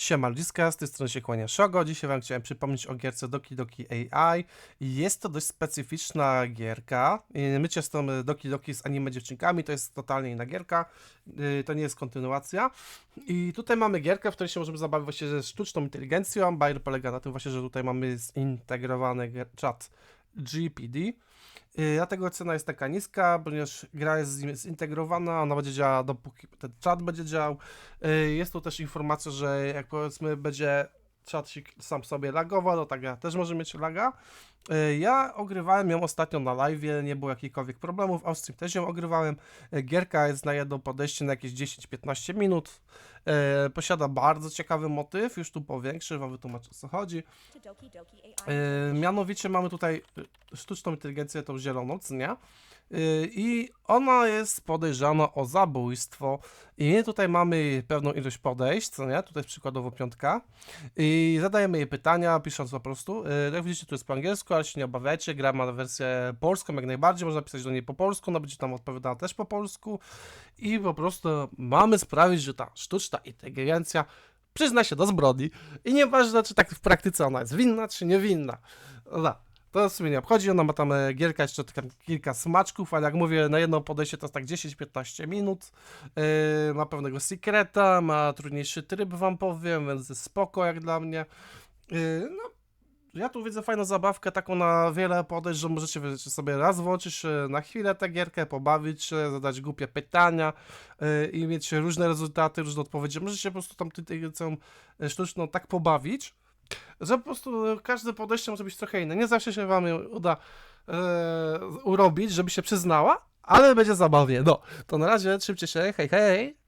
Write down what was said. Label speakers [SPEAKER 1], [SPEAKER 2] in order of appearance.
[SPEAKER 1] Siema Liska, z tej strony się kłania Shogo. Dzisiaj wam chciałem przypomnieć o gierce Doki Doki AI. Jest to dość specyficzna gierka. Mycie z tą Doki Doki z anime dziewczynkami to jest totalnie inna gierka. Yy, To nie jest kontynuacja. I tutaj mamy gierkę, w której się możemy zabawić właśnie ze sztuczną inteligencją. Bajer polega na tym właśnie, że tutaj mamy zintegrowany czat GPD. Yy, Dlatego cena jest taka niska, ponieważ gra jest zintegrowana, ona będzie działała dopóki ten czat będzie działał. Yy, Jest tu też informacja, że jak powiedzmy będzie czatik sam sobie lagował, to tak gra też może mieć laga. Yy, Ja ogrywałem ją ostatnio na live, nie było jakichkolwiek problemów, a w stream też ją ogrywałem. Yy, Gierka jest na jedno podejście na jakieś 10-15 minut. Yy, Posiada bardzo ciekawy motyw, już tu powiększę, wam wytłumaczę o co chodzi. mianowicie mamy tutaj sztuczną inteligencję, tą zieloną, nie? I ona jest podejrzana o zabójstwo. I tutaj mamy pewną ilość podejść, co nie? Tutaj przykładowo piątka. I zadajemy jej pytania, pisząc po prostu. Yy, jak widzicie, tu jest po angielsku, ale się nie obawiajcie. Gra ma wersję polską, jak najbardziej. Można pisać do niej po polsku, ona będzie tam odpowiadała też po polsku. I po prostu mamy sprawić, że ta sztuczna inteligencja przyzna się do zbrodni. I nieważne, czy tak w praktyce ona jest winna, czy niewinna. Dobra, to w sumie nie obchodzi. Ona ma tam e, gierka, jeszcze tam kilka smaczków, ale jak mówię, na jedno podejście to jest tak 10-15 minut. Yy, ma pewnego sekreta, ma trudniejszy tryb, wam powiem, więc jest spoko jak dla mnie. Yy, no, ja tu widzę fajną zabawkę, taką na wiele podejść, że możecie wiecie, sobie raz włączyć na chwilę tę gierkę, pobawić się, zadać głupie pytania e, i mieć różne rezultaty, różne odpowiedzi. Możecie po prostu tam e, sztuczną tak pobawić, że po prostu e, każde podejście może być trochę inne. Nie zawsze się wam uda e, urobić, żeby się przyznała, ale będzie zabawnie. No, to na razie, trzymcie się, hej, hej!